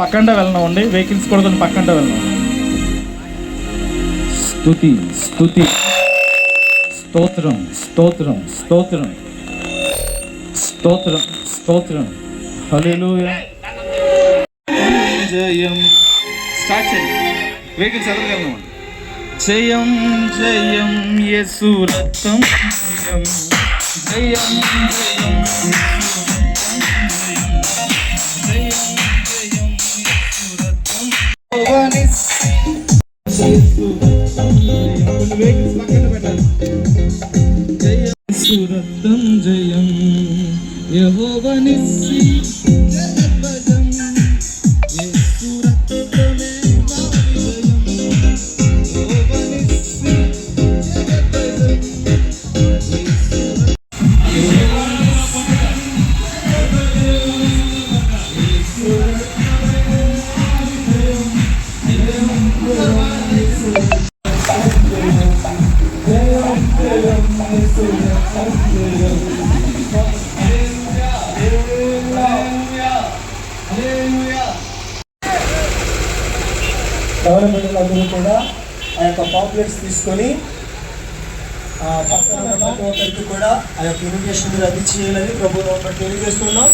పక్కంట వెళ్ళనివ్వండి vehicles కూడా కొంచెం పక్కంట వెళ్ళనివ్వండి స్తుతి స్తుతి. స్తోత్రం స్తోత్రం స్తోత్రం. స్తోత్రం స్తోత్రం. హల్లెలూయా. జయం. స్టార్ట్ చేయండి వెహికల్స్ ఎదరగలనివ్వండి జయం జయం. యేసు రక్తం. జయం జయం జయం സുരത്തം ജയം. യഹോവനിസ്സി గవర్నమెంట్లందరూ కూడా ఆ యొక్క పాంప్లెట్స్ తీసుకొని పక్కన ప్రతి ఒక్కరికి కూడా ఆ యొక్క ఇన్విటేషన్ మీరు అది చేయాలని ప్రభుత్వం ఒకటి తెలియజేస్తున్నాం.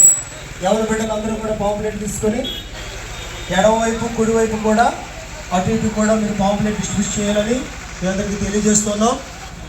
ఎవరి బిడ్డలందరూ కూడా పాంప్లెట్ తీసుకొని ఎడమవైపు కుడివైపు కూడా అటు ఇటు కూడా మీరు పాంప్లెట్ డిస్ట్రిబ్యూట్ చేయాలని మీ అందరికీ తెలియజేస్తున్నాం.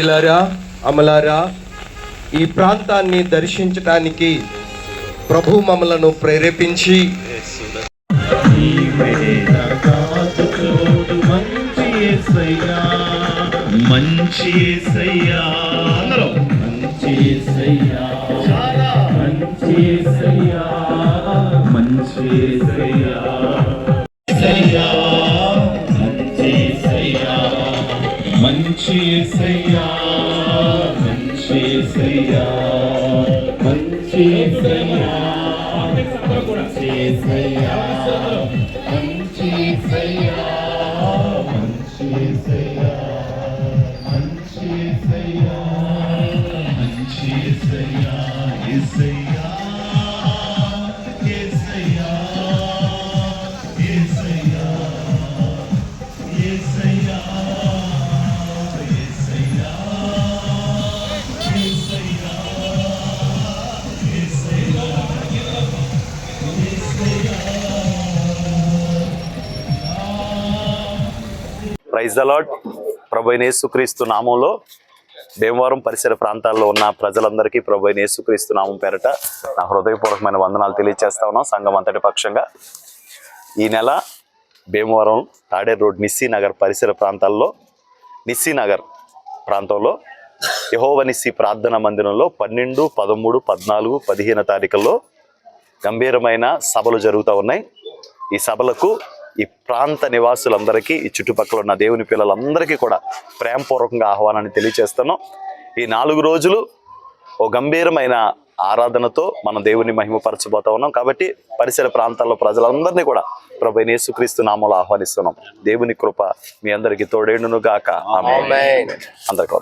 ఇలారా అమలారా ఈ ప్రాంతాన్ని దర్శించటానికి ప్రభు మమ్మలను ప్రేరేపించి మంచి మంచి మంచి మంచి యేసయ్యా. మంచి యేసయ్యా. మంచి యేసయ్యా. మంచి యేసయ్యా. మంచి యేసయ్యా. మంచి యేసయ్యా. మంచి యేసయ్యా. మంచి యేసయ్యా. యేసయ్యా. ప్రైజ్ అలాట్ లాడ్ ప్రభు నామంలో భీమవరం పరిసర ప్రాంతాల్లో ఉన్న ప్రజలందరికీ ప్రభు నేసుక్రీస్తు నామం పేరట నా హృదయపూర్వకమైన వందనాలు తెలియజేస్తా ఉన్నాం సంఘం అంతటి పక్షంగా. ఈ నెల భీమవరం తాడేరు రోడ్ నిస్సీ నగర్ పరిసర ప్రాంతాల్లో నిస్సీ నగర్ ప్రాంతంలో యహోవ నిస్సి ప్రార్థన మందిరంలో పన్నెండు పదమూడు పద్నాలుగు పదిహేను తారీఖుల్లో గంభీరమైన సభలు జరుగుతూ ఉన్నాయి. ఈ సభలకు ఈ ప్రాంత నివాసులందరికీ ఈ చుట్టుపక్కల ఉన్న దేవుని పిల్లలందరికీ కూడా ప్రేమపూర్వకంగా ఆహ్వానాన్ని తెలియచేస్తున్నాం ఈ నాలుగు రోజులు ఓ గంభీరమైన ఆరాధనతో మనం దేవుని మహిమపరచబోతా ఉన్నాం. కాబట్టి పరిసర ప్రాంతాల్లో ప్రజలందరినీ కూడా ప్రభు యేసుక్రీస్తు నామంలో ఆహ్వానిస్తున్నాం. దేవుని కృప మీ అందరికీ తోడేండును గాక. అందరికీ.